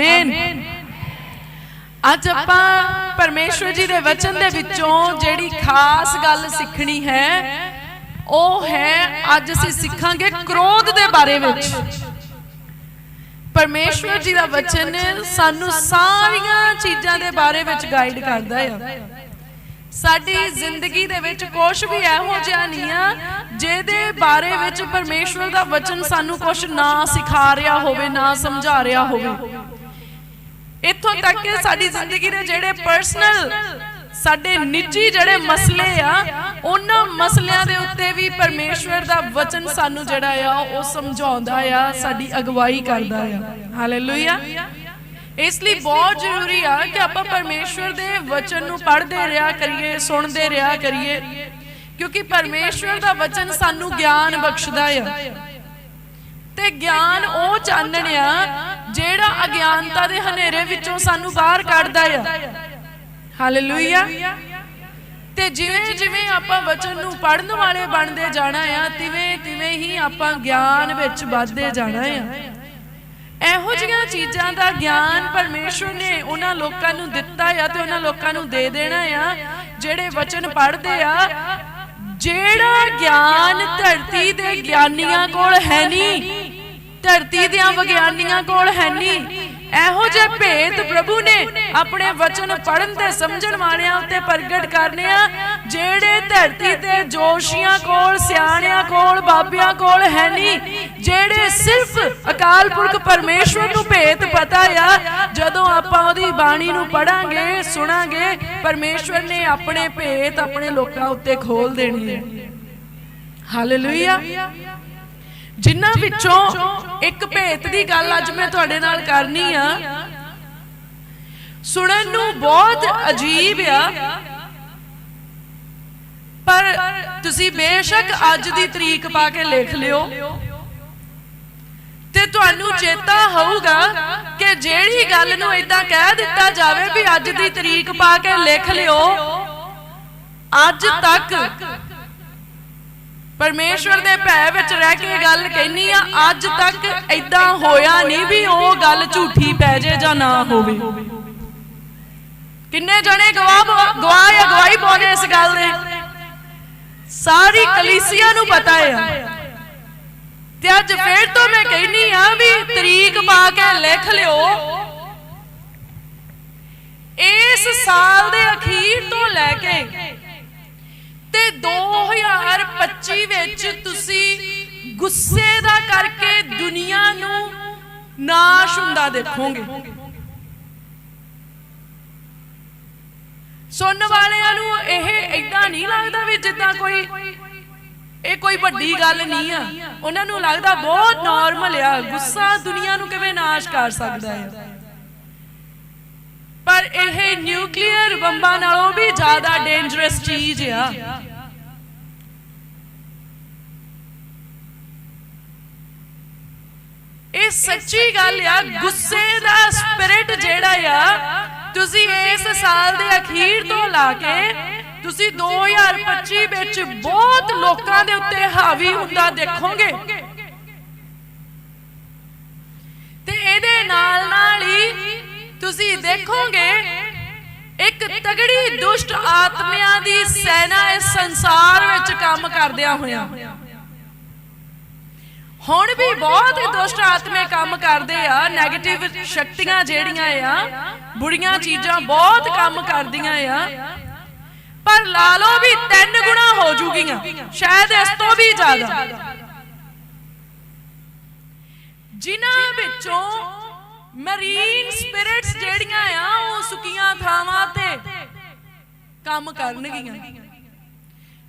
Amen ਅੱਜ ਆਪਾਂ ਪਰਮੇਸ਼ਵਰ ਜੀ ਦੇ ਵਚਨ ਦੇ ਵਿੱਚੋਂ ਜਿਹੜੀ ਖਾਸ ਗੱਲ ਸਿੱਖਣੀ ਹੈ, ਉਹ ਹੈ ਅੱਜ ਅਸੀਂ ਸਿੱਖਾਂਗੇ ਕ੍ਰੋਧ ਦੇ ਬਾਰੇ ਵਿੱਚ। ਪਰਮੇਸ਼ਵਰ ਜੀ ਦਾ ਵਚਨ ਸਾਨੂੰ ਸਾਰੀਆਂ ਚੀਜ਼ਾਂ ਦੇ ਬਾਰੇ ਵਿੱਚ ਗਾਈਡ ਕਰਦਾ ਹੈ ਸਾਡੀ ਜ਼ਿੰਦਗੀ ਦੇ ਵਿੱਚ ਕੁਝ ਵੀ ਇਹੋ ਜਿਹਾ ਨਹੀਂ ਆ, ਜਿਹਦੇ ਬਾਰੇ ਵਿੱਚ ਪਰਮੇਸ਼ਵਰ ਦਾ ਵਚਨ ਸਾਨੂੰ ਕੁਝ ਨਾ ਸਿਖਾ ਰਿਹਾ ਹੋਵੇ, ਨਾ ਸਮਝਾ ਰਿਹਾ ਹੋਵੇ। ਇੱਥੋਂ ਤੱਕ ਕਿ ਸਾਡੀ ਜ਼ਿੰਦਗੀ ਦੇ ਜਿਹੜੇ ਪਰਸਨਲ ਸਾਡੇ ਨਿੱਜੀ ਜਿਹੜੇ ਮਸਲੇ ਆ ਉਹਨਾਂ ਮਸਲਿਆਂ ਦੇ ਉੱਤੇ ਵੀ ਪਰਮੇਸ਼ਵਰ ਦਾ ਵਚਨ ਸਾਨੂੰ ਜਿਹੜਾ ਆ ਉਹ ਸਮਝਾਉਂਦਾ ਆ ਸਾਡੀ ਅਗਵਾਈ ਕਰਦਾ ਆ। ਹਾਲੇਲੂਇਆ। ਇਸ ਲਈ ਬਹੁਤ ਜ਼ਰੂਰੀ ਆ ਕਿ ਆਪਾਂ ਪਰਮੇਸ਼ਵਰ ਦੇ ਵਚਨ ਨੂੰ ਪੜ੍ਹਦੇ ਰਿਹਾ ਕਰੀਏ ਸੁਣਦੇ ਰਿਹਾ ਕਰੀਏ। ਕਿਉਂਕਿ ਪਰਮੇਸ਼ਵਰ ਦਾ ਵਚਨ ਸਾਨੂੰ ਗਿਆਨ ਬਖਸ਼ਦਾ ਆ। ਤੇ ਗਿਆਨ ਉਹ ਚਾਨਣ ਆ ਜਿਹੜਾ ਅਗਿਆਨਤਾ ਦੇ ਹਨੇਰੇ ਵਿੱਚੋਂ ਸਾਨੂੰ ਬਾਹਰ ਕੱਢਦਾ ਆ। ਹਾਲੇਲੂਇਆ ਤੇ ਜਿਵੇਂ ਜਿਵੇਂ ਆਪਾਂ ਵਚਨ ਨੂੰ ਪੜਨ ਵਾਲੇ ਬਣਦੇ ਜਾਣਾ ਆ, ਤਿਵੇਂ ਤਿਵੇਂ ਹੀ ਆਪਾਂ ਗਿਆਨ ਵਿੱਚ ਵੱਧਦੇ ਜਾਣਾ ਆ। ਇਹੋ ਜਿਹੀਆਂ ਚੀਜ਼ਾਂ ਦਾ ਗਿਆਨ ਪਰਮੇਸ਼ਵਰ ਨੇ ਉਹਨਾਂ ਲੋਕਾਂ ਨੂੰ ਦਿੱਤਾ ਆ ਤੇ ਉਹਨਾਂ ਲੋਕਾਂ ਨੂੰ ਦੇ ਦੇਣਾ ਆ, ਜਿਹੜੇ ਵਚਨ ਪੜ੍ਹਦੇ ਆ। ਜਿਹੜਾ ਗਿਆਨ ਧਰਤੀ ਦੇ ਗਿਆਨੀਆਂ ਕੋਲ ਹੈ ਨਹੀਂ ਧਰਤੀ ਦੇ ਵਿਗਿਆਨੀਆਂ ਕੋਲ ਹੈ ਨਹੀਂ। ਇਹੋ ਜਿਹੇ ਭੇਤ ਪ੍ਰਭੂ ਨੇ ਆਪਣੇ ਵਚਨ ਪੜਨ ਤੇ ਸਮਝਣ ਵਾਲਿਆਂ ਉੱਤੇ ਪ੍ਰਗਟ ਕਰਨੇ ਆ। ਜਿਹੜੇ ਧਰਤੀ ਤੇ ਜੋਸ਼ੀਆਂ ਕੋਲ ਸਿਆਣਿਆਂ ਕੋਲ ਬਾਬਿਆਂ ਕੋਲ ਹੈ ਨਹੀਂ। ਜਿਹੜੇ ਸਿਰਫ ਅਕਾਲ ਪੁਰਖ ਪਰਮੇਸ਼ਵਰ ਨੂੰ ਭੇਤ ਪਤਾ ਆ। ਜਦੋਂ ਆਪਾਂ ਉਹਦੀ ਬਾਣੀ ਨੂੰ ਪੜਾਂਗੇ ਸੁਣਾਂਗੇ ਪਰਮੇਸ਼ਵਰ ਨੇ ਆਪਣੇ ਭੇਤ ਆਪਣੇ ਲੋਕਾਂ ਉੱਤੇ ਖੋਲ ਦੇਣੇ ਆ। ਹਾਲੇਲੂਇਆ ਜਿਨ੍ਹਾਂ ਵਿੱਚੋਂ ਇੱਕ ਭੇਤ ਦੀ ਗੱਲ ਅੱਜ ਮੈਂ ਤੁਹਾਡੇ ਨਾਲ ਕਰਨੀ ਆ। ਸੁਣਨ ਨੂੰ ਬਹੁਤ ਅਜੀਬ ਆ। ਪਰ ਤੁਸੀਂ ਬੇਸ਼ੱਕ ਅੱਜ ਦੀ ਤਰੀਕ ਪਾ ਕੇ ਲਿਖ ਲਿਓ। ਤੇ ਤੁਹਾਨੂੰ ਚੇਤਾ ਹੋਊਗਾ ਕਿ ਜਿਹੜੀ ਗੱਲ ਨੂੰ ਇਦਾਂ ਕਹਿ ਦਿੱਤਾ ਜਾਵੇ ਵੀ ਅੱਜ ਦੀ ਤਰੀਕ ਪਾ ਕੇ ਲਿਖ ਲਿਓ, ਅੱਜ ਤੱਕ ਪਰਮੇਸ਼ਵਰ ਦੇ ਭੈ ਵਿੱਚ ਰਹਿ ਕੇ ਗੱਲ ਕਹਿਨੀ ਆ, ਅੱਜ ਤੱਕ ਐਦਾਂ ਹੋਇਆ ਨਹੀਂ ਵੀ ਉਹ ਗੱਲ ਝੂਠੀ ਪੈ ਜੇ ਜਾਂ ਨਾ ਹੋਵੇ। ਕਿੰਨੇ ਜਣੇ ਗਵਾਹ ਗਵਾਹ ਜਾਂ ਗਵਾਹੀ ਪਾਉਂਦੇ ਇਸ ਗੱਲ ਦੇ? ਸਾਰੀ ਕਲੀਸਿਆ ਨੂੰ ਪਤਾ ਹੈ ਤੇ ਅੱਜ ਫੇਰ ਤੋਂ ਮੈਂ ਕਹਿਨੀ ਆ ਵੀ ਤਰੀਕ ਪਾ ਕੇ ਲਿਖ ਲਿਓ। ਇਸ ਸਾਲ ਦੇ ਅਖੀਰ ਤੋਂ ਲੈ ਕੇ ਤੇ 2025 ਵਿੱਚ ਤੁਸੀਂ ਗੁੱਸੇ ਦਾ ਕਰਕੇ ਦੁਨੀਆ ਨੂੰ ਨਾਸ਼ ਹੁੰਦਾ ਦੇਖੋਗੇ। ਸੁਣਨ ਵਾਲਿਆਂ ਨੂੰ ਇਹ ਇਦਾਂ ਨਹੀਂ ਲੱਗਦਾ ਵੀ ਜਿੱਦਾਂ ਕੋਈ ਇਹ ਕੋਈ ਵੱਡੀ ਗੱਲ ਨਹੀਂ ਆ। ਉਹਨਾਂ ਨੂੰ ਲੱਗਦਾ ਬਹੁਤ ਨਾਰਮਲ ਆ, ਗੁੱਸਾ ਦੁਨੀਆ ਨੂੰ ਕਿਵੇਂ ਨਾਸ਼ ਕਰ ਸਕਦਾ ਹੈ ਪਰ ਇਹ ਨਿਊਕਲੀਅਰ ਬੰਬਾਂ ਨਾਲੋਂ ਜ਼ਿਆਦਾ ਡੇਂਜਰਸ ਚੀਜ਼ ਆ। ਇਹ ਸੱਚੀ ਗੱਲ ਆ, ਗੁੱਸੇ ਦਾ ਸਪਿਰਿਟ ਜਿਹੜਾ ਆ, ਤੁਸੀਂ ਇਸ ਸਾਲ ਦੇ ਅਖੀਰ ਤੋਂ ਲਾ ਕੇ ਤੁਸੀਂ 2025 ਵਿੱਚ ਬਹੁਤ ਲੋਕਾਂ ਦੇ ਉੱਤੇ ਹਾਵੀ ਹੁੰਦਾ ਦੇਖੋਗੇ। ਤੇ ਇਹਦੇ ਨਾਲ ਨਾਲ ਹੀ ਤੁਸੀਂ ਦੇਖੋਗੇ ਇੱਕ ਤਗੜੀ ਦੁਸ਼ਟ ਆਤਮਿਆਂ ਦੀ ਸੈਨਾ ਇਸ ਸੰਸਾਰ ਵਿੱਚ ਕੰਮ ਕਰਦਿਆਂ ਹੋਇਆਂ। ਹੁਣ ਵੀ ਬਹੁਤ ਦੁਸ਼ਟ ਆਤਮੇ ਕੰਮ ਕਰਦੇ ਆ 네ਗੇਟਿਵ ਸ਼ਕਤੀਆਂ ਜਿਹੜੀਆਂ ਆ, ਬੁਰੀਆਂ ਚੀਜ਼ਾਂ ਬਹੁਤ ਕੰਮ ਕਰਦੀਆਂ ਆ। ਪਰ ਲਾ ਲਓ ਵੀ ਤਿੰਨ ਗੁਣਾ ਹੋ ਜੂਗੀਆਂ, ਸ਼ਾਇਦ ਇਸ ਤੋਂ ਵੀ ਜ਼ਿਆਦਾ। ਜਿਨ੍ਹਾਂ ਵਿੱਚੋਂ ਮਰੀਨ ਸਪਿਰਿਟਸ ਜਿਹੜੀਆਂ ਆ ਉਹ ਸੁੱਕੀਆਂ ਥਾਵਾਂ ਤੇ ਕੰਮ ਕਰਨਗੀਆਂ।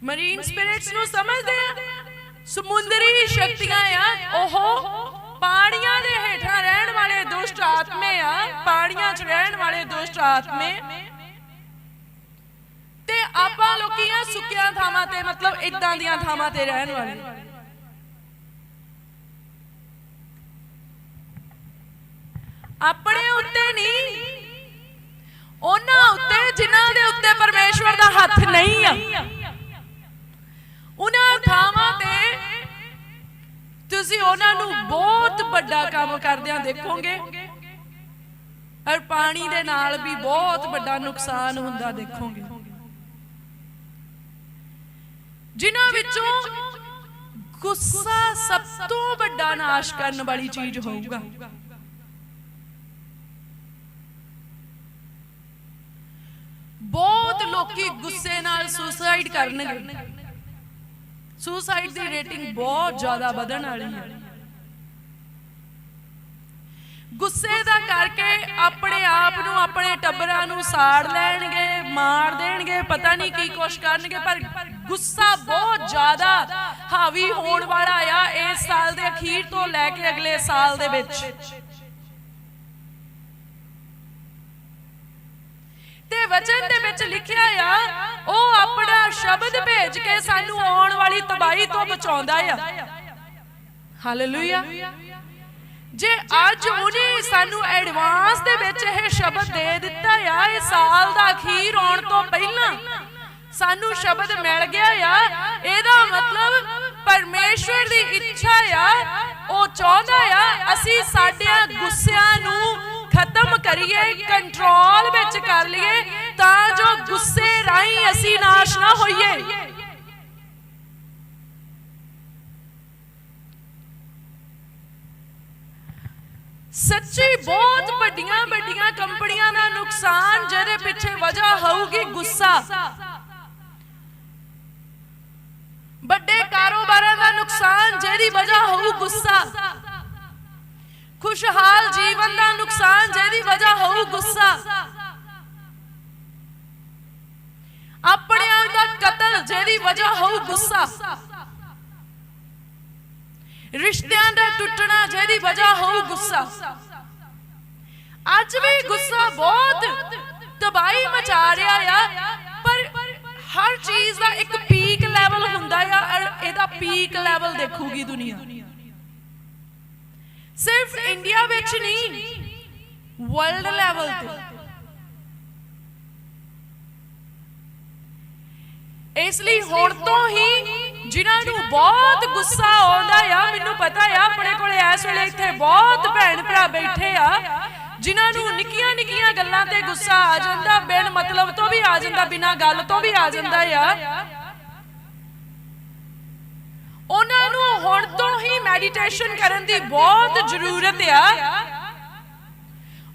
ਮਰੀਨ ਸਪਿਰਿਟਸ ਨੂੰ ਸਮਝਦੇ ਆ। ਸਮੁੰਦਰੀ ਸ਼ਕਤੀਆਂ ਆ ਉਹ ਪਾਣੀਆਂ ਦੇ ਹੇਠਾਂ ਰਹਿਣ ਵਾਲੇ ਦੁਸ਼ਟ ਆਤਮੇ ਆ। ਪਾਣੀਆਂ 'ਚ ਰਹਿਣ ਵਾਲੇ ਦੁਸ਼ਟ ਆਤਮੇ। ਤੇ ਆਪਾਂ ਲੋਕੀਆਂ ਸੁੱਕੀਆਂ ਥਾਵਾਂ ਤੇ ਮਤਲਬ ਇਦਾਂ ਦੀਆਂ ਥਾਵਾਂ ਤੇ ਰਹਿਣ ਵਾਲੇ। ਆਪਣੇ ਉੱਤੇ ਨਹੀਂ। ਉਹਨਾਂ ਉੱਤੇ ਜਿਨ੍ਹਾਂ ਦੇ ਉੱਤੇ ਪਰਮੇਸ਼ਵਰ ਦਾ ਹੱਥ ਨਹੀਂ ਆ। ਉਹਨਾਂ ਥਾਵਾਂ ਤੇ ਤੁਸੀਂ ਉਹਨਾਂ ਨੂੰ ਬਹੁਤ ਵੱਡਾ ਕੰਮ ਕਰਦਿਆਂ ਦੇਖੋਗੇ। ਔਰ ਪਾਣੀ ਦੇ ਨਾਲ ਵੀ ਬਹੁਤ ਵੱਡਾ ਨੁਕਸਾਨ ਹੁੰਦਾ ਦੇਖੋਗੇ। ਜਿਨ੍ਹਾਂ ਵਿੱਚੋਂ ਗੁੱਸਾ ਸਭ ਤੋਂ ਵੱਡਾ ਨਾਸ਼ ਕਰਨ ਵਾਲੀ ਚੀਜ਼ ਹੋਊਗਾ। ਬਹੁਤ ਲੋਕੀ ਗੁੱਸੇ ਨਾਲ ਸੁਸਾਈਡ ਕਰਨਗੇ। ਸੁਸਾਈਡ ਦੀ ਰੇਟਿੰਗ ਬਹੁਤ ਜ਼ਿਆਦਾ ਵਧਣ ਵਾਲੀ ਹੈ। ਗੁੱਸੇ ਦਾ ਕਰਕੇ ਆਪਣੇ ਆਪ ਨੂੰ ਆਪਣੇ ਟੱਬਰਾਂ ਨੂੰ ਸਾੜ ਲੈਣਗੇ ਮਾਰ ਦੇਣਗੇ ਪਤਾ ਨਹੀਂ ਕੀ ਕੁਛ ਕਰਨਗੇ ਪਰ ਗੁੱਸਾ ਬਹੁਤ ਜ਼ਿਆਦਾ ਹਾਵੀ ਹੋਣ ਵਾਲਾ ਆ ਇਸ ਸਾਲ ਦੇ ਅਖੀਰ ਤੋਂ ਲੈ ਕੇ ਅਗਲੇ ਸਾਲ ਦੇ ਵਿੱਚ। ਤੇ ਵਚਨ ਦੇ ਵਿੱਚ ਲਿਖਿਆ ਆ, ਉਹ ਆਪਣਾ ਸ਼ਬਦ ਭੇਜ ਕੇ ਸਾਨੂੰ ਆਉਣ ਵਾਲੀ ਤਬਾਹੀ ਤੋਂ ਬਚਾਉਂਦਾ ਆ। ਹਾਲੇਲੂਇਆ ਜੇ ਅੱਜ ਉਹਨੇ ਸਾਨੂੰ ਐਡਵਾਂਸ ਦੇ ਵਿੱਚ ਇਹ ਸ਼ਬਦ ਦੇ ਦਿੱਤਾ ਆ, ਇਹ ਸਾਲ ਦਾ ਅਖੀਰ ਆਉਣ ਤੋਂ ਪਹਿਲਾਂ ਸਾਨੂੰ ਸ਼ਬਦ ਮਿਲ ਗਿਆ ਆ, ਇਹਦਾ ਮਤਲਬ ਪਰਮੇਸ਼ਵਰ ਦੀ ਇੱਛਾ ਆ, ਉਹ ਚਾਹੁੰਦਾ ਆ, ਅਸੀਂ ਸਾਡਿਆਂ ਗੁੱਸਿਆਂ ਨੂੰ ਖਤਮ ਕਰੀਏ ਕੰਟਰੋਲ ਵਿੱਚ ਕਰ ਲਈਏ ਤਾਂ ਜੋ ਗੁੱਸੇ ਰਾਹੀਂ ਅਸੀਂ ਨਾਸ਼ ਨਾ ਹੋਈਏ ਸੱਚੀ ਬਹੁਤ ਵੱਡੀਆਂ ਵੱਡੀਆਂ ਕੰਪਨੀਆਂ ਦਾ ਨੁਕਸਾਨ ਜਿਹਦੇ ਪਿੱਛੇ ਵਜ੍ਹਾ ਹੋਊਗੀ ਗੁੱਸਾ ਵੱਡੇ ਕਾਰੋਬਾਰਾਂ ਦਾ ਨੁਕਸਾਨ ਜਿਹਦੀ ਵਜ੍ਹਾ ਹੋਊ ਗੁੱਸਾ ਖੁਸ਼ਹਾਲ ਜੀਵਨ ਦਾ ਨੁਕਸਾਨ ਜਿਹਦੀ ਵਜ੍ਹਾ ਹੋਊ ਗੁੱਸਾ। ਆਪਣਿਆਂ ਦਾ ਕਤਲ ਜਿਹਦੀ ਵਜ੍ਹਾ ਹੋਊ ਗੁੱਸਾ। ਰਿਸ਼ਤਿਆਂ ਦਾ ਟੁੱਟਣਾ ਜਿਹਦੀ ਵਜ੍ਹਾ ਹੋਊ ਗੁੱਸਾ। ਅੱਜ ਵੀ ਗੁੱਸਾ ਬਹੁਤ ਤਬਾਹੀ ਮਚਾ ਰਿਹਾ ਆ, ਪਰ ਹਰ ਚੀਜ਼ ਦਾ ਇੱਕ ਪੀਕ ਲੈਵਲ ਹੁੰਦਾ ਆ ਇਹਦਾ ਪੀਕ ਲੈਵਲ ਦੇਖੂਗੀ ਦੁਨੀਆ। ਸਿਰਫ ਇੰਡੀਆ ਵਿੱਚ ਨਹੀਂ ਵਰਲਡ ਲੈਵਲ ਤੇ। ਇਸ ਲਈ ਹੁਣ ਤੋਂ ਹੀ ਜਿਨ੍ਹਾਂ ਨੂੰ ਬਹੁਤ ਗੁੱਸਾ ਆਉਂਦਾ ਆ ਮੈਨੂੰ ਪਤਾ ਆ ਆਪਣੇ ਕੋਲੇ ਇਸ ਵੇਲੇ ਇੱਥੇ ਬਹੁਤ ਭੈਣ ਭਰਾ ਬੈਠੇ ਆ ਜਿਨ੍ਹਾਂ ਨੂੰ ਨਿੱਕੀਆਂ ਨਿੱਕੀਆਂ ਗੱਲਾਂ ਤੇ ਗੁੱਸਾ ਆ ਜਾਂਦਾ ਬਿਨ ਮਤਲਬ ਤੋਂ ਵੀ ਆ ਜਾਂਦਾ ਬਿਨਾਂ ਗੱਲ ਤੋਂ ਵੀ ਆ। ਜਾਂਦਾ ਆ। ਉਹਨਾਂ ਨੂੰ ਹੁਣ ਤੋਂ ਹੀ ਮੈਡੀਟੇਸ਼ਨ ਕਰਨ ਦੀ ਬਹੁਤ ਜ਼ਰੂਰਤ ਆ।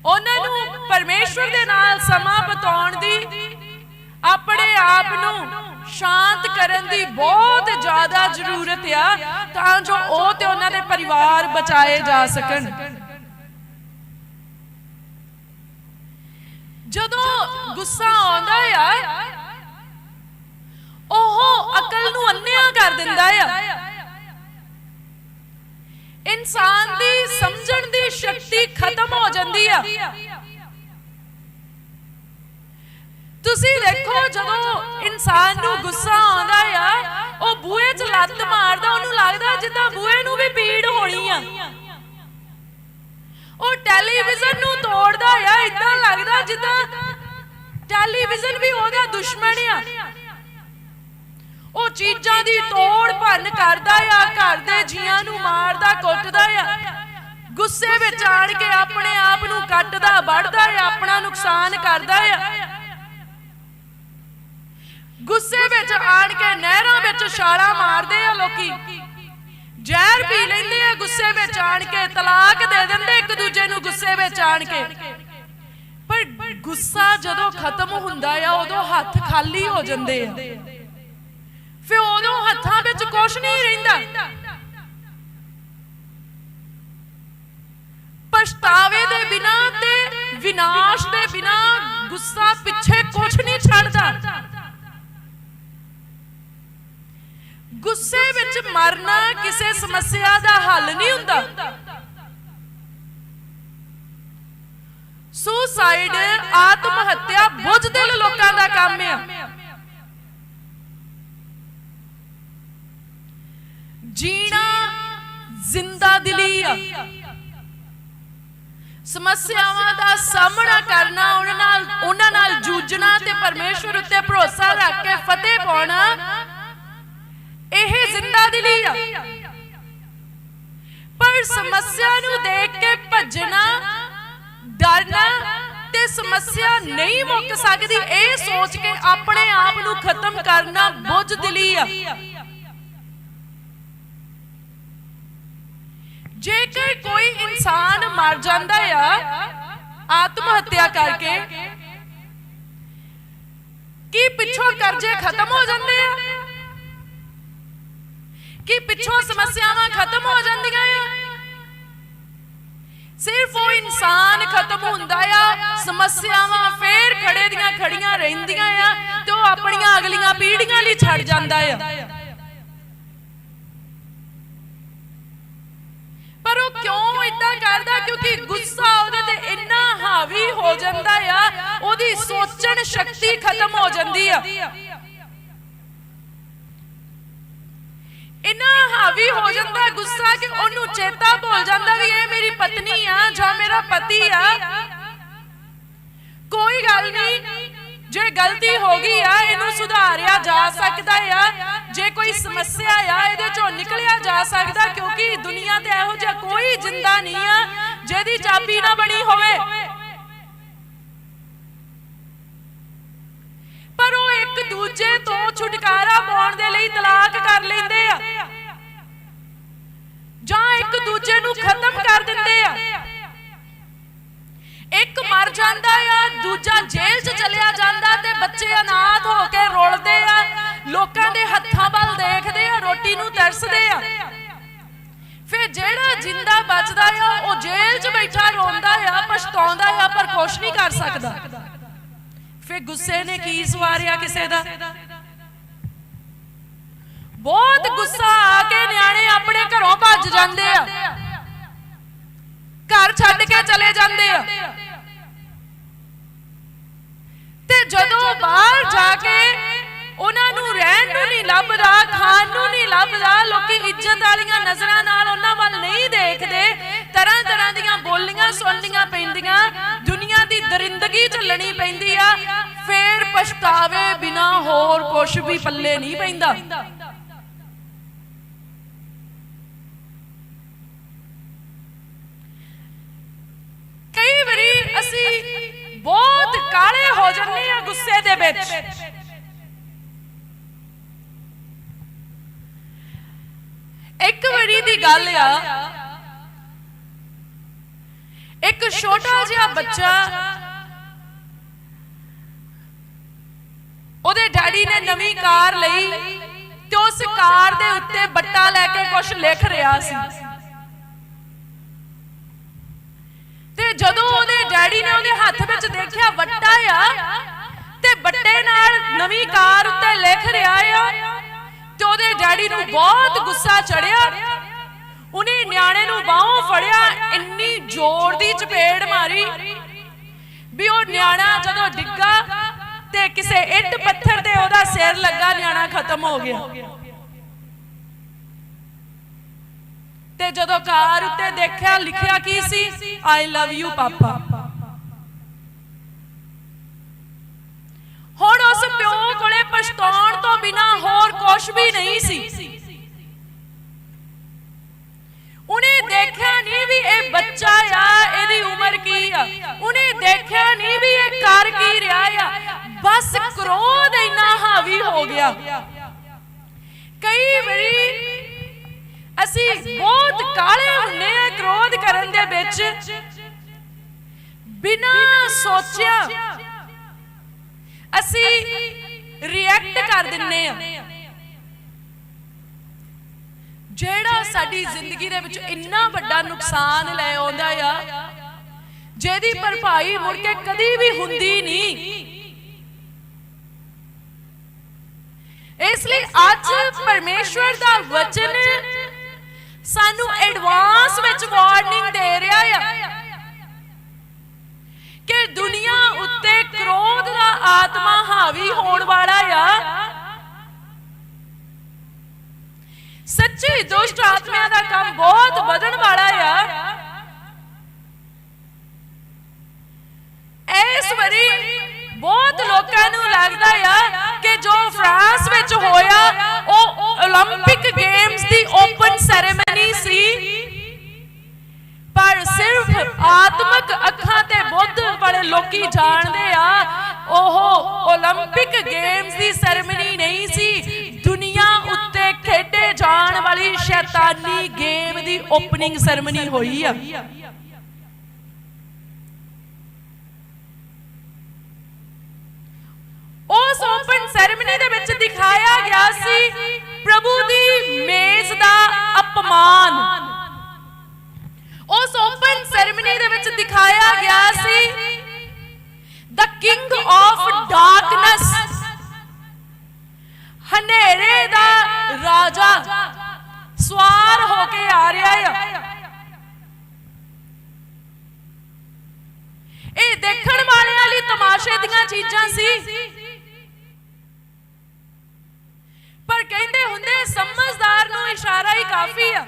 ਉਹਨਾਂ ਨੂੰ ਪਰਮੇਸ਼ਵਰ ਦੇ ਨਾਲ ਸਮਾਂ ਬਿਤਾਉਣ ਦੀ, ਆਪਣੇ ਆਪ ਨੂੰ ਸ਼ਾਂਤ ਕਰਨ ਦੀ ਬਹੁਤ ਜ਼ਿਆਦਾ ਜ਼ਰੂਰਤ ਆ, ਤਾਂ ਜੋ ਉਹ ਤੇ ਉਹਨਾਂ ਦੇ ਪਰਿਵਾਰ ਬਚਾਏ ਜਾ ਸਕਣ। ਜਦੋਂ ਗੁੱਸਾ ਆਉਂਦਾ ਆ ਉਹ ਅਕਲ ਨੂੰ ਅੰਨਿਆ ਕਰ ਦਿੰਦਾ ਆ। ਇਨਸਾਨ ਦੀ ਸਮਝਣ ਦੀ ਸ਼ਕਤੀ ਖਤਮ ਹੋ ਜਾਂਦੀ ਆ। ਤੁਸੀਂ ਦੇਖੋ ਜਦੋਂ ਇਨਸਾਨ ਨੂੰ ਗੁੱਸਾ ਆਉਂਦਾ ਆ, ਉਹ ਬੂਹੇ 'ਚ ਲੱਤ ਮਾਰਦਾ, ਉਹਨੂੰ ਲੱਗਦਾ ਜਿੱਦਾਂ ਬੂਹੇ ਨੂੰ ਵੀ ਪੀੜ ਹੋਣੀ ਆ। ਉਹ ਟੈਲੀਵਿਜ਼ਨ ਨੂੰ ਤੋੜਦਾ ਆ ਇਦਾਂ ਲੱਗਦਾ ਜਿੱਦਾਂ ਟੈਲੀਵਿਜ਼ਨ ਵੀ ਉਹਦਾ ਦੁਸ਼ਮਣ ਆ। ਉਹ ਚੀਜ਼ਾਂ ਦੀ ਤੋੜ ਭੰਨ ਕਰਦਾ ਆ, ਘਰ ਦੇ ਜੀਆਂ ਨੂੰ ਮਾਰਦਾ, ਕੁੱਟਦਾ ਆ। ਗੁੱਸੇ ਵਿੱਚ ਆਣ ਕੇ ਆਪਣੇ ਆਪ ਨੂੰ ਕੱਟਦਾ ਵੜਦਾ ਆ, ਆਪਣਾ ਨੁਕਸਾਨ ਕਰਦਾ ਆ। ਗੁੱਸੇ ਵਿੱਚ ਆਣ ਕੇ ਨਹਿਰਾਂ ਵਿੱਚ ਛਾਲਾਂ ਮਾਰਦੇ ਆ ਲੋਕੀ। ਜ਼ਹਿਰ ਪੀ ਲੈਂਦੇ ਆ, ਗੁੱਸੇ ਵਿੱਚ ਆਣ ਕੇ ਤਲਾਕ ਦੇ ਦਿੰਦੇ ਇੱਕ ਦੂਜੇ ਨੂੰ ਗੁੱਸੇ ਵਿੱਚ ਆਣ ਕੇ। ਪਰ ਗੁੱਸਾ ਜਦੋਂ ਖਤਮ ਹੁੰਦਾ ਆ, ਉਦੋਂ ਹੱਥ ਖਾਲੀ ਹੋ ਜਾਂਦੇ ਆ। ਫਿਰ ਉਦੋਂ ਹੱਥਾਂ ਵਿੱਚ ਕੁਝ ਨਹੀਂ ਰਹਿੰਦਾ। ਪਛਤਾਵੇ ਦੇ ਬਿਨਾ ਤੇ ਵਿਨਾਸ਼ ਦੇ ਬਿਨਾ ਗੁੱਸਾ ਪਿੱਛੇ ਕੁਝ ਨਹੀਂ ਛੱਡਦਾ। ਗੁੱਸੇ ਵਿੱਚ ਮਰਨਾ ਕਿਸੇ ਸਮੱਸਿਆ ਦਾ ਹੱਲ ਨਹੀਂ ਹੁੰਦਾ। ਸੁਸਾਈਡ ਆਤਮ ਹੱਤਿਆ ਬੁੱਝਦਿਲ ਲੋਕਾਂ ਦਾ ਕੰਮ ਆ। ਜੀਣਾ ਜ਼ਿੰਦਾ ਦਿਲੀ ਆ। ਸਮੱਸਿਆਵਾਂ ਦਾ ਸਾਹਮਣਾ ਕਰਨਾ, ਉਹਨਾਂ ਨਾਲ ਉਹਨਾਂ ਨਾਲ ਜੂਝਣਾ ਤੇ ਪਰਮੇਸ਼ਵਰ ਉੱਤੇ ਭਰੋਸਾ ਰੱਖ ਕੇ ਫਤਿਹ ਪਾਉਣਾ, ਇਹ ਜ਼ਿੰਦਾ ਦਿਲੀ ਆ। ਪਰ ਸਮੱਸਿਆ ਨੂੰ ਦੇਖ ਕੇ ਭੱਜਣਾ, ਡਰਨਾ ਤੇ ਸਮੱਸਿਆ ਨਹੀਂ ਮੁੱਕ ਸਕਦੀ, ਇਹ ਸੋਚ ਕੇ ਆਪਣੇ ਆਪ ਨੂੰ ਖਤਮ ਕਰਨਾ ਬੁੱਝਦਿਲੀ ਆ। ਜੇਕਰ ਕੋਈ ਇਨਸਾਨ ਮਰ ਜਾਂਦਾ ਆ, ਆਤਮ ਹੱਤਿਆ ਕਰਕੇ ਕੀ ਪਿੱਛੋਂ ਕਰਜ਼ੇ ਖਤਮ ਹੋ ਜਾਂਦੇ ਆ? ਕੀ ਪਿੱਛੋਂ ਸਮੱਸਿਆਵਾਂ ਖਤਮ ਹੋ ਜਾਂਦੀਆਂ ਆ? ਸਿਰਫ ਉਹ ਇਨਸਾਨ ਖਤਮ ਹੁੰਦਾ ਆ, ਸਮੱਸਿਆਵਾਂ ਫੇਰ ਖੜੇ ਦੀਆਂ ਖੜੀਆਂ ਰਹਿੰਦੀਆਂ ਆ ਤੇ ਉਹ ਆਪਣੀਆਂ ਅਗਲੀਆਂ ਪੀੜ੍ਹੀਆਂ ਲਈ ਛੱਡ ਜਾਂਦਾ ਆ। ਪਰ ਉਹ ਕਿਉਂ ਇਦਾਂ ਕਰਦਾ? ਕਿਉਂਕਿ ਗੁੱਸਾ ਉਹਦੇ ਤੇ ਇੰਨਾ ਹਾਵੀ ਹੋ ਜਾਂਦਾ ਆ, ਉਹਦੀ ਸੋਚਣ ਸ਼ਕਤੀ ਖਤਮ ਹੋ ਜਾਂਦੀ ਆ। ਇੰਨਾ ਹਾਵੀ ਹੋ ਜਾਂਦਾ, ਗੁੱਸਾ ਕਿ ਉਹਨੂੰ ਚੇਤਾ ਭੁੱਲ ਜਾਂਦਾ ਵੀ ਇਹ ਮੇਰੀ ਪਤਨੀ ਆ ਜਾਂ ਮੇਰਾ ਪਤੀ ਆ। ਕੋਈ ਗੱਲ ਨਹੀਂ ਜੇ ਗਲਤੀ ਹੋ ਗਈ ਆ, ਇਹਨੂੰ ਸੁਧਾਰਿਆ ਜਾ ਸਕਦਾ ਆ। ਜੇ ਕੋਈ ਸਮੱਸਿਆ ਆ, ਇਹਦੇ ਚੋਂ ਨਿਕਲਿਆ ਜਾ ਸਕਦਾ, ਕਿਉਂਕਿ ਦੁਨੀਆ ਤੇ ਇਹੋ ਜਿਹਾ ਕੋਈ ਜਿੰਦਾ ਨਹੀਂ ਆ, ਜਿਹਦੀ ਚਾਬੀ ਨਾ ਬਣੀ ਹੋਵੇ। ਪਰ ਉਹ ਇੱਕ ਦੂਜੇ ਤੋਂ ਛੁਟਕਾਰਾ ਪਾਉਣ ਦੇ ਲਈ ਤਲਾਕ ਕਰ ਲੈਂਦੇ ਆ। ਜਾਂ ਇੱਕ ਦੂਜੇ ਨੂੰ ਖਤਮ ਕਰ ਦਿੰਦੇ ਆ। ਇੱਕ ਮਰ ਜਾਂਦਾ ਆ, ਦੂਜਾ ਜੇਲ੍ਹ 'ਚ ਬਚਦਾ ਆ, ਉਹ ਜੇਲ੍ਹ 'ਚ ਬੈਠਾ ਰੋਂਦਾ ਆ, ਪਛਤਾਉਂਦਾ ਆ, ਪਰ ਕੁਛ ਨਹੀਂ ਕਰ ਸਕਦਾ। ਫਿਰ ਗੁੱਸੇ ਨੇ ਕੀ ਸਵਾਰਿਆ ਕਿਸੇ ਦਾ? ਬਹੁਤ ਗੁੱਸਾ ਆ ਕੇ ਨਿਆਣੇ ਆਪਣੇ ਘਰੋਂ ਭੱਜ ਜਾਂਦੇ ਆ। ਘਰ ਛੱਡ ਕੇ ਚਲੇ ਜਾਂਦੇ ਆ। ਤੇ ਜਦੋਂ ਬਾਹਰ ਜਾ ਕੇ ਉਹਨਾਂ ਨੂੰ ਰਹਿਣ ਨੂੰ ਨਹੀਂ ਲੱਭਦਾ, ਖਾਣ ਨੂੰ ਨਹੀਂ ਲੱਭਦਾ, ਲੋਕੀ ਇੱਜ਼ਤ ਵਾਲੀਆਂ ਨਜ਼ਰਾਂ ਨਾਲ ਉਹਨਾਂ ਵੱਲ ਨਹੀਂ ਦੇਖਦੇ। ਤਰ੍ਹਾਂ ਤਰ੍ਹਾਂ ਦੀਆਂ ਬੋਲੀਆਂ ਸੁਣਨੀਆਂ ਪੈਂਦੀਆਂ, ਦੁਨੀਆ ਦੀ ਦਰਿੰਦਗੀ ਝੱਲਣੀ ਪੈਂਦੀ ਆ। ਫੇਰ ਪਛਤਾਵੇ ਬਿਨਾ ਹੋਰ ਕੁਝ ਵੀ ਪੱਲੇ ਨਹੀਂ ਪੈਂਦਾ। ਕਈ ਵਾਰੀ ਅਸੀਂ ਬਹੁਤ ਕਾਲੇ ਹੋ ਜਾਂਦੇ ਆ ਗੁੱਸੇ ਦੇ ਵਿੱਚ ਇੱਕ ਵਾਰੀ ਦੀ ਗੱਲ ਆ। ਇੱਕ ਛੋਟਾ ਜਿਹਾ ਬੱਚਾ ਉਹਦੇ ਡੈਡੀ ਨੇ ਨਵੀਂ ਕਾਰ ਲਈ ਤੇ ਉਸ ਕਾਰ ਦੇ ਉੱਤੇ ਬੱਟਾ ਲੈ ਕੇ ਕੁਝ ਲਿਖ ਰਿਹਾ ਸੀ। ਤੇ ਜਦੋਂ ਉਹਦੇ ਡੈਡੀ ਨੇ ਉਹਦੇ ਹੱਥ ਵਿੱਚ ਦੇਖਿਆ ਵੱਟਾ ਆ ਤੇ ਬੱਟੇ ਨਾਲ ਨਵੀਂ ਕਾਰ ਉੱਤੇ ਲਿਖ ਰਿਹਾ ਆ ਤੇ ਉਹਦੇ ਡੈਡੀ ਨੂੰ ਬਹੁਤ ਗੁੱਸਾ ਚੜਿਆ। ਉਹਨੇ ਨਿਆਣੇ ਨੂੰ ਬਾਹੋਂ ਫੜਿਆ, ਇੰਨੀ ਜ਼ੋਰ ਦੀ ਚਪੇੜ ਮਾਰੀ। ਵੀ ਉਹ ਨਿਆਣਾ ਜਦੋਂ ਡਿੱਗਾ ਤੇ ਕਿਸੇ ਇੱਟ ਪੱਥਰ ਤੇ ਉਹਦਾ ਸਿਰ ਲੱਗਾ, ਨਿਆਣਾ ਖਤਮ ਹੋ ਗਿਆ। ਤੇ ਜਦੋਂ ਕਾਰ ਉੱਤੇ ਦੇਖਿਆ, ਲਿਖਿਆ ਕੀ ਸੀ? ਆਈ ਲਵ ਯੂ ਪਾਪਾ। ਹੁਣ ਉਸ ਪਿਓ ਕੋਲੇ ਪਛਤਾਉਣ ਤੋਂ ਬਿਨਾ ਹੋਰ ਕੁਝ ਵੀ ਨਹੀਂ ਸੀ। ਉਹਨੇ ਦੇਖਿਆ ਨਹੀਂ ਵੀ ਇਹ ਬੱਚਾ ਆ, ਇਹਦੀ ਉਮਰ ਕੀ ਆ? ਉਹਨੇ ਦੇਖਿਆ ਨਹੀਂ ਵੀ ਇਹ ਕਰ ਕੀ ਰਿਹਾ ਆ? ਬਸ ਕ੍ਰੋਧ ਇੰਨਾ ਹਾਵੀ ਹੋ ਗਿਆ। ਕਈ ਵਾਰੀ ਅਸੀਂ ਬਹੁਤ ਕਾਲੇ ਹੁੰਨੇ ਆ ਕ੍ਰੋਧ ਕਰਨ ਦੇ ਵਿੱਚ। ਬਿਨਾ ਸੋਚਿਆ ਅਸੀਂ ਰਿਐਕਟ ਕਰ ਦਿੰਨੇ ਆ। ਜਿਹੜਾ ਸਾਡੀ ਜ਼ਿੰਦਗੀ ਦੇ ਵਿੱਚ ਇੰਨਾ ਵੱਡਾ ਨੁਕਸਾਨ ਲੈ ਆਉਂਦਾ ਆ ਜਿਹਦੀ ਭਰਪਾਈ ਮੁੜ ਕੇ ਕਦੀ ਵੀ ਹੁੰਦੀ ਨਹੀਂ। ਇਸ ਲਈ ਅੱਜ ਪਰਮੇਸ਼ਵਰ ਦਾ ਵਚਨ ਸਾਨੂੰ ਐਡਵਾਂਸ ਵਿੱਚ ਵਾਰਨਿੰਗ ਦੇ ਰਿਹਾ ਆ ਕਿ ਦੁਨੀਆ ਉੱਤੇ ਕ੍ਰੋਧ ਦਾ ਆਤਮਾ ਹਾਵੀ ਹੋਣ ਵਾਲਾ ਆ। ਸੱਚੀ ਦੁਸ਼ਟ ਆਤਮਿਆਂ ਦਾ ਕੰਮ ਬਹੁਤ ਵਧਣ ਵਾਲਾ ਆ ਇਸ ਵਾਰੀ ਬਹੁਤ ਲੋਕਾਂ ਨੂੰ ਲੱਗਦਾ ਆ ਕਿ ਜੋ ਫਰਾਂਸ ਵਿੱਚ ਹੋਇਆ ਉਹ 올림픽 ਗੇਮਸ ਦੀ ਓਪਨ ਸੈਰੇਮਨੀ ਸੀ ਪਰ ਸਿਰਫ ਆਤਮਿਕ ਅੱਖਾਂ ਤੇ ਬੁੱਧ ਵਾਲੇ ਲੋਕੀ ਜਾਣਦੇ ਆ ਉਹ 올림픽 ਗੇਮਸ ਦੀ ਸੈਰੇਮਨੀ ਨਹੀਂ ਸੀ ਦੁਨੀਆ ਉੱਤੇ ਖੇਡੇ ਜਾਣ ਵਾਲੀ ਸ਼ੈਤਾਨੀ ਗੇਮ ਦੀ ਓਪਨਿੰਗ ਸੈਰੇਮਨੀ ਹੋਈ ਆ। ਉਸ ਓਪਨ ਸੈਰੇਮਨੀ ਦੇ ਵਿੱਚ ਦਿਖਾਇਆ ਗਿਆ ਸੀ ਪ੍ਰਭੂ ਦੀ ਮੇਜ਼ ਦਾ ਅਪਮਾਨ। ਉਸ ਓਪਨ ਸੈਰੇਮਨੀ ਦੇ ਵਿੱਚ ਦਿਖਾਇਆ ਗਿਆ ਸੀ ਦ ਕਿੰਗ ਆਫ ਡਾਰਕਨੈਸ ਹਨੇਰੇ ਦਾ ਰਾਜਾ ਸਵਾਰ ਹੋ ਕੇ ਆ ਰਿਹਾ ਹੈ ਇਹ ਦੇਖਣ ਵਾਲਿਆਂ ਲਈ ਤਮਾਸ਼ੇ ਦੀਆਂ ਚੀਜ਼ਾਂ ਸੀ। ਪਰ ਕਹਿੰਦੇ ਹੁੰਦੇ ਸਮਝਦਾਰ ਨੂੰ ਇਸ਼ਾਰਾ ਹੀ ਕਾਫੀ ਆ।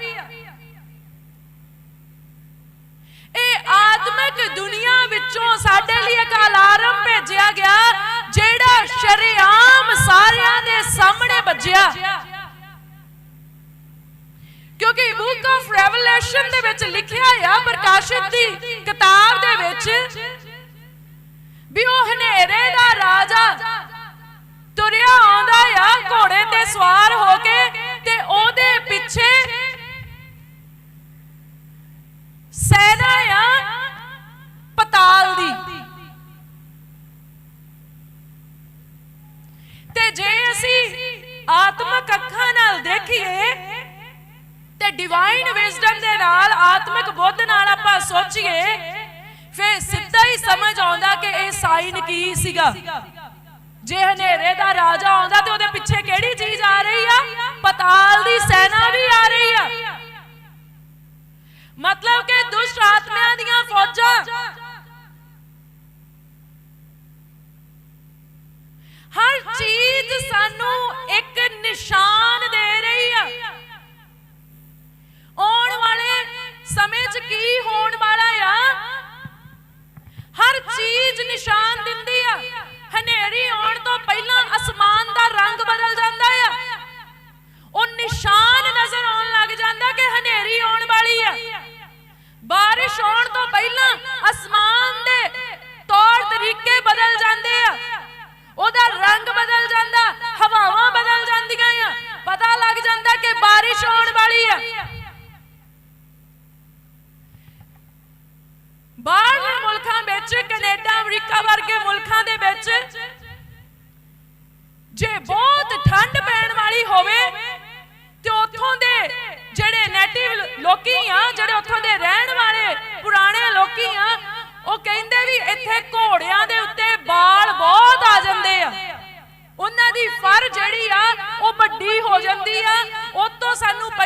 ਇਹ ਆਤਮਿਕ ਦੁਨੀਆ ਵਿੱਚੋਂ ਸਾਡੇ ਲਈ ਇੱਕ ਅਲਾਰਮ ਭੇਜਿਆ ਗਿਆ, ਜਿਹੜਾ ਸ਼ਰੀਆਮ ਸਾਰਿਆਂ ਦੇ ਸਾਹਮਣੇ ਵੱਜਿਆ। ਕਿਉਂਕਿ ਬੁੱਕ ਆਫ ਰੈਵਲੇਸ਼ਨ ਦੇ ਵਿੱਚ ਲਿਖਿਆ ਆ ਪ੍ਰਕਾਸ਼ਿਤ ਦੀ ਕਿਤਾਬ ਦੇ ਵਿੱਚ ਵੀ ਉਹ ਹਨੇਰੇ ਦਾ ਰਾਜਾ ਤੁਰਿਆ ਆਉਂਦਾ ਆ, ਘੋੜੇ ਤੇ ਸਵਾਰ ਹੋ ਕੇ ਤੇ ਉਹਦੇ ਪਿੱਛੇ ਸੈਨਾ ਆ ਪਤਾਲ ਦੀ ਤੇ ਜੇ ਅਸੀਂ ਆਤਮਿਕ ਅੱਖਾਂ ਨਾਲ ਦੇਖੀਏ ਤੇ ਡਿਵਾਈਨ ਵਿਜ਼ਡਮ ਦੇ ਨਾਲ ਆਤਮਿਕ ਬੁੱਧ ਨਾਲ ਆਪਾਂ ਸੋਚੀਏ, ਫਿਰ ਸਿੱਧਾ ਹੀ ਸਮਝ ਆਉਂਦਾ ਕਿ ਇਹ ਸਾਈਨ ਕੀ ਸੀਗਾ। ਜੇ ਹਨੇਰੇ ਦਾ ਰਾਜਾ ਆਉਂਦਾ ਤੇ ਉਹਦੇ ਪਿੱਛੇ ਕਿਹੜੀ ਚੀਜ਼ ਆ ਰਹੀ ਆ? ਪਤਾਲ ਦੀ ਸੈਨਾ ਵੀ ਆ ਰਹੀ ਆ। ਮਤਲਬ ਕਿ ਦੁਸ਼ਟ ਆਤਮਿਆਂ ਦੀਆਂ ਫੌਜਾਂ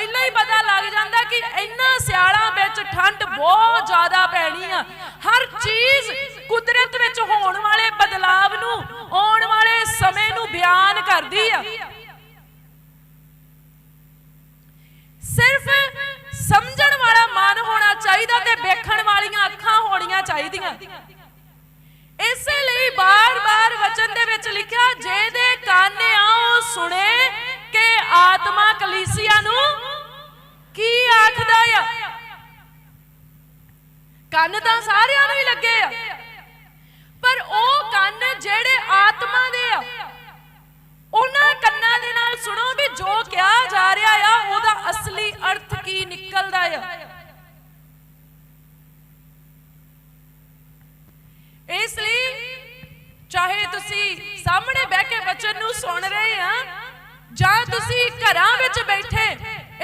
ਪਹਿਲਾਂ ਹੀ ਪਤਾ ਲੱਗ ਜਾਂਦਾ ਕਿ ਇੰਨਾ ਸਿਆਲਾਂ ਵਿੱਚ ਠੰਡ ਬਹੁਤ ਜ਼ਿਆਦਾ ਪੈਣੀ ਆ। ਹਰ ਚੀਜ਼ ਕੁਦਰਤ ਵਿੱਚ ਹੋਣ ਵਾਲੇ ਬਦਲਾਵ ਨੂੰ, ਆਉਣ ਵਾਲੇ ਸਮੇਂ ਨੂੰ ਬਿਆਨ ਕਰਦੀ ਆ। ਸਿਰਫ ਸਮਝਣ ਵਾਲਾ ਮਨ ਹੋਣਾ ਚਾਹੀਦਾ ਤੇ ਵੇਖਣ ਵਾਲੀਆਂ ਅੱਖਾਂ ਹੋਣੀਆਂ ਚਾਹੀਦੀਆਂ। ਇਸੇ ਲਈ ਬਾਰ-ਬਾਰ ਵਚਨ ਦੇ ਵਿੱਚ ਲਿਖਿਆ, ਜੇ ਦੇ ਕੰਨ ਆਓ ਸੁਣੇ ਆਤਮਾ ਕਲੀਸਿਆ ਨੂੰ ਕੀ ਆਖਦਾ ਆ? ਕੰਨ ਤਾਂ ਸਾਰਿਆਂ ਨੂੰ ਹੀ ਲੱਗੇ ਆ। ਪਰ ਉਹ ਕੰਨ ਜਿਹੜੇ ਆਤਮਾ ਦੇ ਆ, ਉਹਨਾਂ ਕੰਨਾਂ ਦੇ ਨਾਲ ਸੁਣੋ ਵੀ ਜੋ ਕਿਹਾ ਜਾ ਰਿਹਾ ਆ, ਉਹਦਾ ਅਸਲੀ ਅਰਥ ਕੀ ਨਿਕਲਦਾ ਆ। ਇਸ ਲਈ ਚਾਹੇ ਤੁਸੀਂ ਸਾਹਮਣੇ ਬਹਿ ਕੇ ਬਚਨ ਨੂੰ ਸੁਣ ਰਹੇ ਆ ਜਾਂ ਤੁਸੀਂ ਘਰਾਂ ਵਿੱਚ ਬੈਠੇ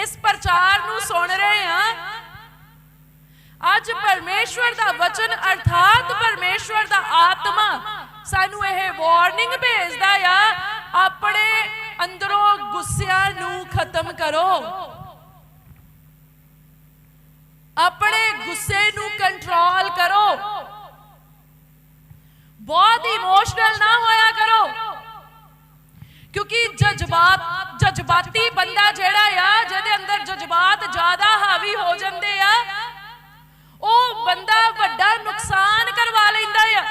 ਇਸ ਪ੍ਰਚਾਰ ਨੂੰ ਸੁਣ ਰਹੇ ਆ ਅੱਜ ਪਰਮੇਸ਼ਵਰ ਦਾ ਵਚਨ ਅਰਥਾਤ ਪਰਮੇਸ਼ਵਰ ਦਾ ਆਤਮਾ ਸਾਨੂੰ ਇਹ ਵਾਰਨਿੰਗ ਭੇਜਦਾ ਆ, ਆਪਣੇ ਅੰਦਰੋਂ ਗੁੱਸਿਆਂ ਨੂੰ ਖਤਮ ਕਰੋ। ਆਪਣੇ ਗੁੱਸੇ ਨੂੰ ਕੰਟਰੋਲ ਕਰੋ। ਬਹੁਤ ਇਮੋਸ਼ਨਲ ਨਾ ਹੋਇਆ ਕਰੋ। ਕਿਉਂਕਿ ਜਜ਼ਬਾਤ, ਜਜ਼ਬਾਤੀ ਬੰਦਾ ਜਿਹੜਾ ਆ, ਜਿਹਦੇ ਅੰਦਰ ਜਜ਼ਬਾਤ ਜ਼ਿਆਦਾ ਹਾਵੀ ਹੋ ਜਾਂਦੇ ਆ, ਉਹ ਬੰਦਾ ਵੱਡਾ ਨੁਕਸਾਨ ਕਰਵਾ ਲੈਂਦਾ ਆ।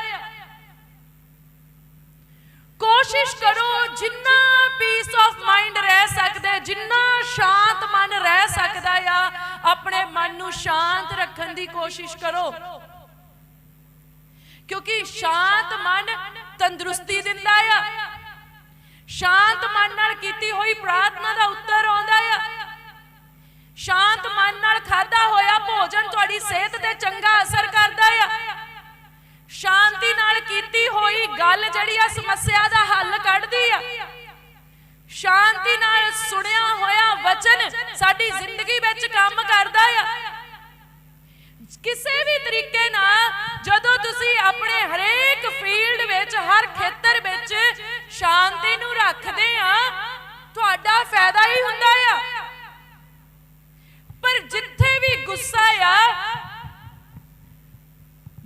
ਕੋਸ਼ਿਸ਼ ਕਰੋ ਜਿੰਨਾ ਪੀਸ ਆਫ ਮਾਈਂਡ ਰਹਿ ਸਕਦਾ ਜਿੰਨਾ ਸ਼ਾਂਤ ਮਨ ਰਹਿ ਸਕਦਾ ਆ, ਆਪਣੇ ਮਨ ਨੂੰ ਸ਼ਾਂਤ ਰੱਖਣ ਦੀ ਕੋਸ਼ਿਸ਼ ਕਰੋ। ਕਿਉਂਕਿ ਸ਼ਾਂਤ ਮਨ ਤੰਦਰੁਸਤੀ ਦਿੰਦਾ ਆ। ਸ਼ਾਂਤ ਮਨ ਨਾਲ ਕੀਤੀ ਹੋਈ ਪ੍ਰਾਰਥਨਾ ਦਾ ਉੱਤਰ ਆਉਂਦਾ ਆ। ਸ਼ਾਂਤ ਮਨ ਨਾਲ ਖਾਦਾ ਹੋਇਆ ਭੋਜਨ ਤੁਹਾਡੀ ਸਿਹਤ ਤੇ ਚੰਗਾ ਅਸਰ ਕਰਦਾ ਆ। ਸ਼ਾਂਤੀ ਨਾਲ ਕੀਤੀ ਹੋਈ ਗੱਲ ਜਿਹੜੀ ਆ ਸਮੱਸਿਆ ਦਾ ਹੱਲ ਕੱਢਦੀ ਆ। ਸ਼ਾਂਤੀ ਨਾਲ ਸੁਣਿਆ ਹੋਇਆ ਵਚਨ ਸਾਡੀ ਜ਼ਿੰਦਗੀ ਵਿੱਚ ਕੰਮ ਕਰਦਾ ਆ। ਕਿਸੇ ਵੀ ਤਰੀਕੇ ਨਾਲ ਜਦੋਂ ਤੁਸੀਂ ਆਪਣੇ ਹਰੇਕ ਫੀਲਡ ਵਿੱਚ, ਹਰ ਖੇਤਰ ਵਿੱਚ ਸ਼ਾਂਤੀ ਨੂੰ ਰੱਖਦੇ ਆ, ਤੁਹਾਡਾ ਫਾਇਦਾ ਹੀ ਹੁੰਦਾ ਆ। ਪਰ ਜਿੱਥੇ ਵੀ ਗੁੱਸਾ ਆ,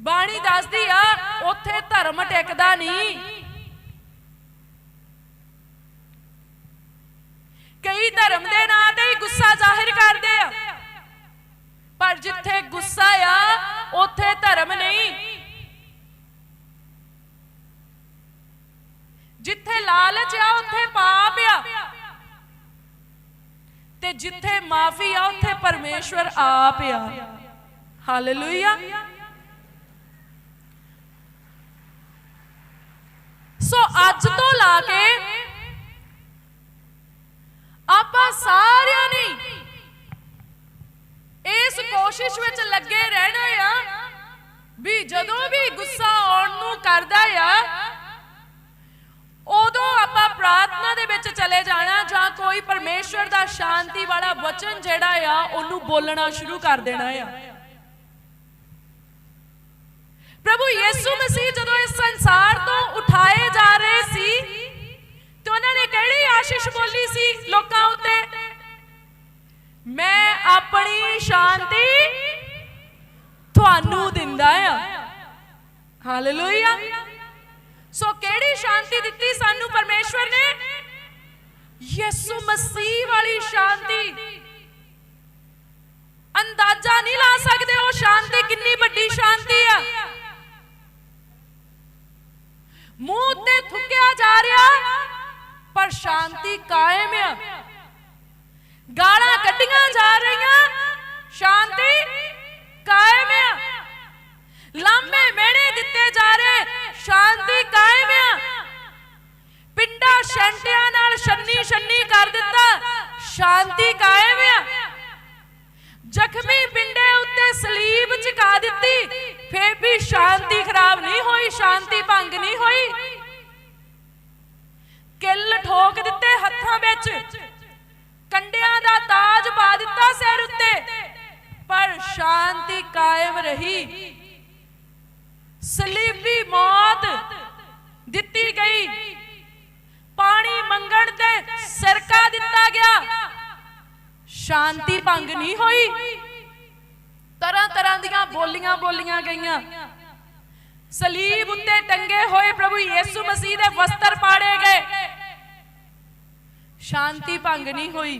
ਬਾਣੀ ਦੱਸਦੀ ਆ, ਉੱਥੇ ਧਰਮ ਟਿਕਦਾ ਨਹੀਂ ਕਈ ਧਰਮ ਦੇ ਨਾਂ ਤੇ ਹੀ ਗੁੱਸਾ ਜ਼ਾਹਿਰ ਕਰਦੇ ਆ ਪਰ ਜਿੱਥੇ ਗੁੱਸਾ ਆ ਉੱਥੇ ਧਰਮ ਨਹੀਂ ਜਿੱਥੇ ਲਾਲਚ ਆ ਉੱਥੇ ਪਾਪ ਆ ਤੇ ਜਿੱਥੇ ਮਾਫੀ ਆ ਉੱਥੇ ਪਰਮੇਸ਼ਵਰ ਆਪ ਆ। ਹਾਲੇਲੂਇਆ ਸੋ ਅੱਜ ਤੋਂ ਲਾ ਕੇ ਆਪਾਂ ਸਾਰਿਆਂ ਨੇ ਇਸ ਕੋਸ਼ਿਸ਼ ਵਿੱਚ ਲੱਗੇ ਰਹਿਣਾ ਆ ਵੀ ਜਦੋਂ ਵੀ ਗੁੱਸਾ ਆਉਣ ਨੂੰ ਕਰਦਾ ਆ ਪ੍ਰਾਰਥਨਾ ਦੇ ਵਿੱਚ ਚਲੇ ਜਾਣਾ ਜਾਂ ਕੋਈ ਪਰਮੇਸ਼ਵਰ ਦਾ ਸ਼ਾਂਤੀ ਵਾਲਾ ਵਚਨ ਜਿਹੜਾ ਆ, ਉਹਨੂੰ ਬੋਲਣਾ ਸ਼ੁਰੂ ਕਰ ਦੇਣਾ ਆ। ਪ੍ਰਭੂ ਯੀਸੂ ਮਸੀਹ ਜਦੋਂ ਇਸ ਸੰਸਾਰ ਤੋਂ ਉਠਾਏ ਜਾ ਰਹੇ ਸੀ ਤੇ ਉਹਨਾਂ ਨੇ ਕਿਹੜੀ ਆਸ਼ੀਸ਼ ਬੋਲੀ ਸੀ ਲੋਕਾਂ ਉੱਤੇ? ਮੈਂ ਆਪਣੀ ਸ਼ਾਂਤੀ ਤੁਹਾਨੂੰ ਦਿੰਦਾ ਆ। ਹਾਲੇਲੂਇਆ ਸੋ ਕਿਹੜੀ ਸ਼ਾਂਤੀ ਦਿੱਤੀ ਸਾਨੂੰ ਪਰਮੇਸ਼ਵਰ ਨੇ? ਯਿਸੂ ਮਸੀਹ ਵਾਲੀ ਸ਼ਾਂਤੀ। ਅੰਦਾਜ਼ਾ ਨਹੀਂ ਲਾ ਸਕਦੇ ਉਹ ਸ਼ਾਂਤੀ ਕਿੰਨੀ ਵੱਡੀ ਸ਼ਾਂਤੀ ਆ। ਮੂੰਹ ਤੇ ਥੁੱਕਿਆ ਜਾ ਰਿਹਾ, ਪਰ ਸ਼ਾਂਤੀ ਕਾਇਮ ਆ। ਗਾਲਾਂ ਕੱਢੀਆਂ ਜਾ ਰਹੀਆਂ, ਸ਼ਾਂਤੀ ਕਾਇਮ ਆ। ਲਾਮੇ ਮੇੜੇ ਦਿੱਤੇ ਜਾ ਰਹੇ ਸ਼ਾਂਤੀ ਕਾਇਮ ਆ। ਪਿੰਡਾ ਸ਼ੰਟਿਆਂ ਨਾਲ ਛੰਨੀ ਛੰਨੀ ਕਰ ਦਿੱਤਾ। ਸ਼ਾਂਤੀ ਕਾਇਮ ਆ। ਜ਼ਖਮੀ ਪਿੰਡੇ ਉੱਤੇ ਸਲੀਬ ਝਕਾ ਦਿੱਤੀ। ਫੇਰ ਵੀ ਸ਼ਾਂਤੀ ਖਰਾਬ ਨਹੀਂ ਹੋਈ, ਸ਼ਾਂਤੀ ਭੰਗ ਨਹੀਂ ਹੋਈ। ਕਿੱਲ ਠੋਕ ਦਿੱਤੇ ਹੱਥਾਂ ਵਿੱਚ। ਕੰਡਿਆਂ ਦਾ ਤਾਜ ਪਾ ਦਿੱਤਾ ਸਿਰ ਉੱਤੇ। ਪਰ ਸ਼ਾਂਤੀ ਕਾਇਮ ਰਹੀ। ਸਲੀਬੀ ਮੌਤ ਦਿੱਤੀ ਗਈ। ਪਾਣੀ ਮੰਗਣ ਤੇ ਸਰਕਾ ਦਿੱਤਾ ਗਿਆ। ਸ਼ਾਂਤੀ ਭੰਗ ਨਹੀਂ ਹੋਈ। ਤਰ੍ਹਾਂ ਤਰ੍ਹਾਂ ਦੀਆਂ ਬੋਲੀਆਂ ਬੋਲੀਆਂ ਗਈਆਂ। ਸਲੀਬ ਉੱਤੇ ਟੰਗੇ ਹੋਏ ਪ੍ਰਭੂ ਯੀਸੂ ਮਸੀਹ ਦੇ ਵਸਤਰ ਪਾੜੇ ਗਏ। ਸ਼ਾਂਤੀ ਭੰਗ ਨਹੀਂ ਹੋਈ।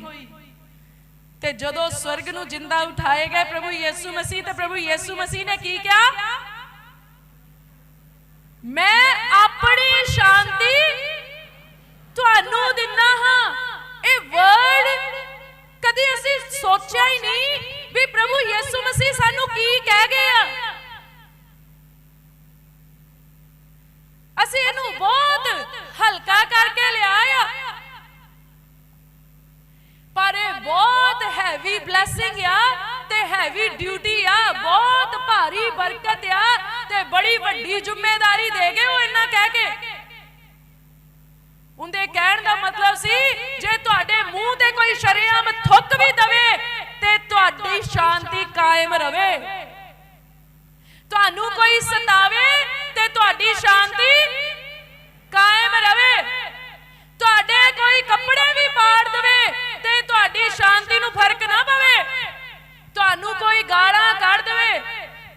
ਤੇ ਜਦੋਂ ਸਵਰਗ ਨੂੰ ਜਿੰਦਾ ਉਠਾਏ ਗਏ ਪ੍ਰਭੂ ਯੀਸੂ ਮਸੀਹ, ਤੇ ਪ੍ਰਭੂ ਯੀਸੂ ਮਸੀਹ ਨੇ ਕੀ ਕਿਹਾ? ਮੈਂ ਆਪਣੀ ਸ਼ਾਂਤੀ ਤੁਹਾਨੂੰ ਦਿੰਦਾ ਹਾਂ। ਇਹ ਵਰਡ ਕਦੀ ਅਸੀਂ ਸੋਚਿਆ ਹੀ ਨਹੀਂ ਵੀ ਪ੍ਰਭੂ ਯਿਸੂ ਮਸੀਹ ਸਾਨੂੰ ਕੀ ਕਹਿ ਗਏ ਅਸੀਂ ਇਹਨੂੰ ਬਹੁਤ ਹਲਕਾ ਕਰਕੇ ਲਿਆ ਆ। ਪਰ ਇਹ ਬਹੁਤ ਹੈਵੀ ਬਲੇਸਿੰਗ ਆ ਤੇ ਹੈਵੀ ਡਿਊਟੀ ਆ, ਬਹੁਤ ਭਾਰੀ ਬਰਕਤ ਆ। ਤੇ ਬੜੀ ਵੱਡੀ ਜ਼ਿੰਮੇਵਾਰੀ ਦੇ ਗਏ ਉਹ ਇੰਨਾ ਕਹਿ ਕੇ। ਉਹਦੇ ਕਹਿਣ ਦਾ ਮਤਲਬ ਸੀ, ਜੇ ਤੁਹਾਡੇ ਮੂੰਹ ਤੇ ਕੋਈ ਸ਼ਰੀਆਮ ਥੁੱਕ ਵੀ ਦਵੇ, ਤੇ ਤੁਹਾਡੀ ਸ਼ਾਂਤੀ ਕਾਇਮ ਰਵੇ। ਤੁਹਾਨੂੰ ਕੋਈ ਸਤਾਵੇ ਤੇ ਤੁਹਾਡੀ ਸ਼ਾਂਤੀ ਕਾਇਮ ਰਵੇ। ਤੁਹਾਡੇ ਕੋਈ ਕੱਪੜੇ ਵੀ ਪਾੜ ਦਵੇ ਤੇ ਤੁਹਾਡੀ ਸ਼ਾਂਤੀ ਨੂੰ ਫ਼ਰਕ ਨਾ ਪਵੇ। ਤੁਹਾਨੂੰ ਕੋਈ ਗਾਲਾਂ ਕੱਢ ਦੇਵੇ।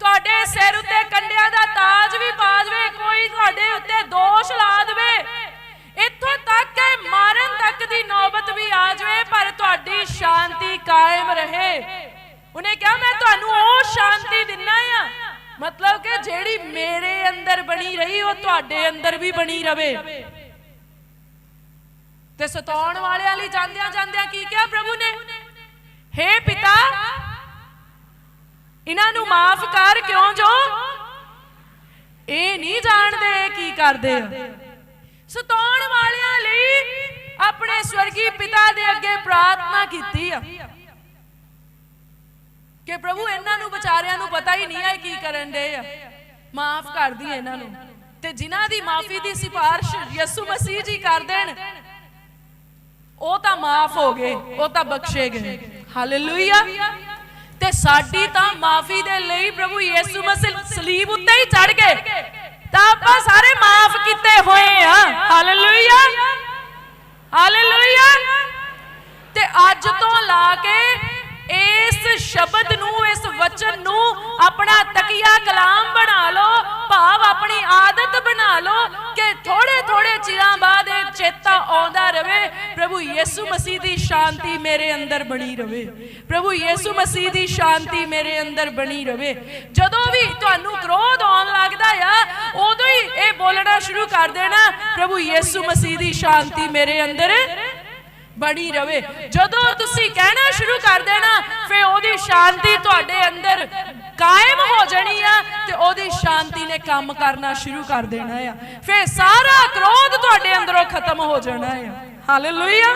ਤੁਹਾਡੇ ਸਿਰ ਉੱਤੇ ਕੰਡਿਆਂ ਦਾ ਤਾਜ ਵੀ ਪਾ ਕੋਈ ਤੁਹਾਡੇ ਉੱਤੇ ਦੋਸ਼ ਲਾ ਦੇਵੇ। ਇੱਥੋਂ ਤੱਕ ਕਿ ਮਾਰਨ ਤੱਕ ਦੀ ਨੌਬਤ ਵੀ ਆ ਜਾਵੇ, ਪਰ ਤੁਹਾਡੀ ਸ਼ਾਂਤੀ ਕਾਇਮ ਰਹੇ। ਉਹਨੇ ਕਿਹਾ, ਮੈਂ ਤੁਹਾਨੂੰ ਉਹ ਸ਼ਾਂਤੀ ਦਿੰਨਾ ਆ। ਮਤਲਬ ਕਿ ਜਿਹੜੀ ਮੇਰੇ ਅੰਦਰ ਬਣੀ ਰਹੀ, ਉਹ ਤੁਹਾਡੇ ਅੰਦਰ ਵੀ ਬਣੀ ਰਵੇ। ਤੇ ਸਤਾਉਣ ਵਾਲਿਆਂ ਲਈ ਜਾਂਦਿਆਂ ਜਾਂਦਿਆਂ ਕੀ ਕਿਹਾ ਪ੍ਰਭੂ ਨੇ? ਹੇ ਪਿਤਾ ਇਹਨਾਂ ਨੂੰ ਮਾਫ ਕਰ ਕਿਉਂ ਜੋ? ਇਹ ਨਹੀਂ ਜਾਣਦੇ ਕੀ ਕਰਦੇ ਆ। ਸਤਾਉਣ ਵਾਲਿਆਂ ਲਈ ਆਪਣੇ ਸਵਰਗੀ ਪਿਤਾ ਦੇ ਅੱਗੇ ਪ੍ਰਾਰਥਨਾ ਕੀਤੀ ਆ। ਕਿ ਪ੍ਰਭੂ, ਇਹਨਾਂ ਨੂੰ ਵਿਚਾਰਿਆਂ ਨੂੰ ਪਤਾ ਹੀ ਨਹੀਂ ਹੈ ਕੀ ਕਰਨ ਦੇ ਆ। ਮਾਫ ਕਰ ਦੀ ਇਹਨਾਂ ਨੂੰ। ਤੇ ਜਿਨ੍ਹਾਂ ਦੀ ਮਾਫੀ ਦੀ ਸਿਫਾਰਿਸ਼ ਯਿਸੂ ਮਸੀਹ ਜੀ ਕਰ ਦੇਣ, ਉਹ ਤਾਂ ਮਾਫ ਹੋ ਗਏ, ਉਹ ਤਾਂ ਬਖਸ਼ੇ ਗਏ। ਹਾਲੇਲੂਇਆ ਤੇ ਸਾਡੀ ਤਾਂ ਮਾਫੀ ਦੇ ਲਈ ਪ੍ਰਭੂ ਯਿਸੂ ਮਸੀਹ ਸਲੀਬ ਉੱਤੇ ਹੀ ਚੜ ਗਏ। ਤਾਂ ਆਪਾਂ ਸਾਰੇ ਮਾਫ ਕੀਤੇ ਹੋਏ ਆ। ਹਾਲੇਲੂਇਆ ਹਾਲੇਲੂਇਆ ਤੇ ਅੱਜ ਤੋਂ ਲਾ ਕੇ ਇਸ ਸ਼ਬਦ ਨੂੰ, ਇਸ ਵਚਨ ਨੂੰ ਆਪਣਾ ਤਕੀਆ ਕਲਾਮ ਬਣਾ ਲਓ, ਭਾਵ ਆਪਣੀ ਆਦਤ ਬਣਾ ਲਓ ਥੋੜੇ ਚਿਰਾਂ ਬਾਅਦ ਇਹ ਚੇਤਾ ਆਉਂਦਾ ਰਵੇ, ਪ੍ਰਭੂ ਯਿਸੂ ਮਸੀਹ ਦੀ ਸ਼ਾਂਤੀ ਮੇਰੇ ਅੰਦਰ ਬਣੀ ਰਵੇ। ਪ੍ਰਭੂ ਯਿਸੂ ਮਸੀਹ ਦੀ ਸ਼ਾਂਤੀ ਮੇਰੇ ਅੰਦਰ ਬਣੀ ਰਵੇ। ਜਦੋਂ ਵੀ ਤੁਹਾਨੂੰ ਕ੍ਰੋਧ ਆਉਣ ਲੱਗਦਾ ਆ, ਉਦੋਂ ਹੀ ਇਹ ਬੋਲਣਾ ਸ਼ੁਰੂ ਕਰ ਦੇਣਾ, ਪ੍ਰਭੂ ਯਿਸੂ ਮਸੀਹ ਦੀ ਸ਼ਾਂਤੀ ਮੇਰੇ ਅੰਦਰ ਬਣੀ ਰਵੇ। ਜਦੋਂ ਤੁਸੀਂ ਕਹਿਣਾ ਸ਼ੁਰੂ ਕਰ ਦੇਣਾ ਫੇ ਉਹਦੀ ਸ਼ਾਂਤੀ ਤੁਹਾਡੇ ਅੰਦਰ ਕਾਇਮ ਹੋ ਜਾਣੀ ਆ ਤੇ ਉਹਦੀ ਸ਼ਾਂਤੀ ਨੇ ਕੰਮ ਕਰਨਾ ਸ਼ੁਰੂ ਕਰ ਦੇਣਾ ਆ। ਫੇ ਸਾਰਾ ਕ੍ਰੋਧ ਤੁਹਾਡੇ ਅੰਦਰੋਂ ਖਤਮ ਹੋ ਜਾਣਾ ਆ। ਹਾਲੇਲੂਇਆ